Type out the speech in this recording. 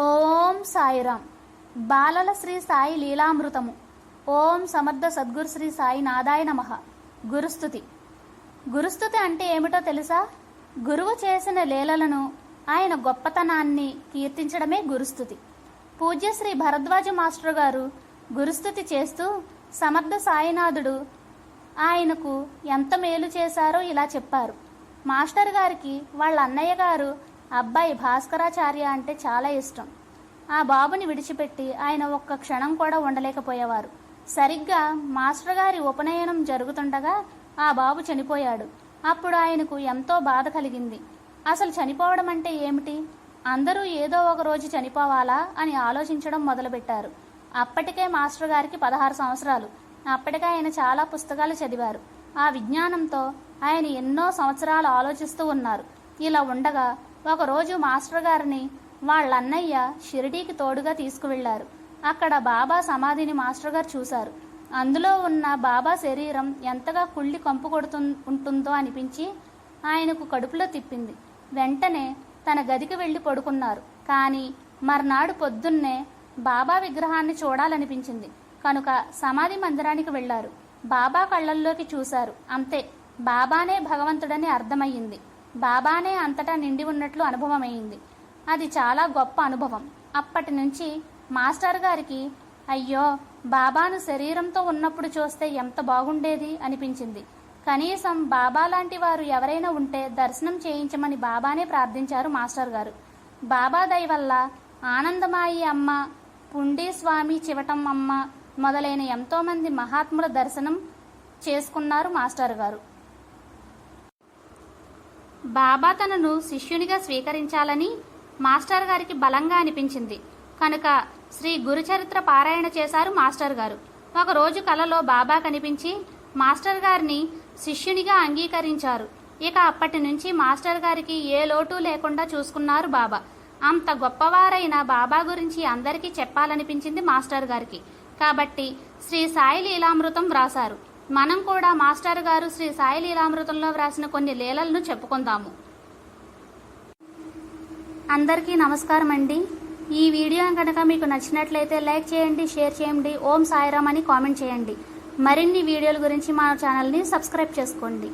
ఓం సాయిరామ్ బాలల శ్రీ సాయి లీలామృతము. ఓం సమర్థ సద్గురు శ్రీ సాయి నాదాయ నమ. గురుస్థుతి గురుస్థుతి అంటే ఏమిటో తెలుసా? గురువు చేసిన లీలలను ఆయన గొప్పతనాన్ని కీర్తించడమే గురుస్థుతి పూజ్యశ్రీ భరద్వాజ మాస్టర్ గారు గురుస్థుతి చేస్తూ సమర్థ సాయినాథుడు ఆయనకు ఎంత మేలు చేశారో ఇలా చెప్పారు. మాస్టర్ గారికి వాళ్ళ అన్నయ్య గారు అబ్బాయి భాస్కరాచార్య అంటే చాలా ఇష్టం. ఆ బాబుని విడిచిపెట్టి ఆయన ఒక్క క్షణం కూడా ఉండలేకపోయేవారు. సరిగ్గా మాస్టర్ గారి ఉపనయనం జరుగుతుండగా ఆ బాబు చనిపోయాడు. అప్పుడు ఆయనకు ఎంతో బాధ కలిగింది. అసలు చనిపోవడం అంటే ఏమిటి? అందరూ ఏదో ఒక రోజు చనిపోవాలా అని ఆలోచించడం మొదలుపెట్టారు. అప్పటికే మాస్టర్ గారికి పదహారు సంవత్సరాలు. అప్పటికే ఆయన చాలా పుస్తకాలు చదివారు. ఆ విజ్ఞానంతో ఆయన ఎన్నో సంవత్సరాలు ఆలోచిస్తూ ఉన్నారు. ఇలా ఉండగా ఒకరోజు మాస్టర్ గారిని వాళ్ళ అన్నయ్య షిరిడీకి తోడుగా తీసుకువెళ్ళారు అక్కడ బాబా సమాధిని మాస్టర్ గారు చూశారు. అందులో ఉన్న బాబా శరీరం ఎంతగా కుళ్ళి కంపు కొడుతు ఉంటుందో అనిపించి ఆయనకు కడుపులో తిప్పింది. వెంటనే తన గదికి వెళ్ళి పడుకున్నారు. కానీ మర్నాడు పొద్దున్నే బాబా విగ్రహాన్ని చూడాలనిపించింది. కనుక సమాధి మందిరానికి వెళ్ళారు బాబా కళ్ళల్లోకి చూశారు. అంతే. బాబానే భగవంతుడని అర్థమయ్యింది. బాబానే అంతటా నిండి ఉన్నట్లు అనుభవమైంది. అది చాలా గొప్ప అనుభవం. అప్పటి నుంచి మాస్టర్ గారికి అయ్యో బాబాను శరీరంతో ఉన్నప్పుడు చూస్తే ఎంత బాగుండేది అనిపించింది. కనీసం బాబా లాంటి వారు ఎవరైనా ఉంటే దర్శనం చేయించమని బాబానే ప్రార్థించారు మాస్టర్ గారు. బాబా దయ వల్ల ఆనందమాయి అమ్మ పుండీస్వామి చివటం అమ్మ మొదలైన ఎంతోమంది మహాత్ముల దర్శనం చేసుకున్నారు మాస్టర్ గారు. బాబా తనను శిష్యునిగా స్వీకరించాలని మాస్టర్ గారికి బలంగా అనిపించింది. కనుక శ్రీ గురుచరిత్ర పారాయణ చేశారు మాస్టర్ గారు. ఒకరోజు కలలో బాబా కనిపించి మాస్టర్ గారిని శిష్యునిగా అంగీకరించారు. ఇక అప్పటి నుంచి మాస్టర్ గారికి ఏ లోటు లేకుండా చూసుకున్నారు బాబా. అంత గొప్పవారైన బాబా గురించి అందరికీ చెప్పాలనిపించింది మాస్టర్ గారికి. కాబట్టి శ్రీ సాయి లీలామృతం వ్రాసారు మనం కూడా మాస్టర్ గారు శ్రీ సాయి లీలామృతంలో వ్రాసిన కొన్ని లీలలను చెప్పుకుందాము. అందరికీ నమస్కారం అండి. ఈ వీడియో కనుక మీకు నచ్చినట్లయితే లైక్ చేయండి షేర్ చేయండి ఓం సాయిరామ్ అని కామెంట్ చేయండి. మరిన్ని వీడియోల గురించి మా ఛానల్ని సబ్స్క్రైబ్ చేసుకోండి.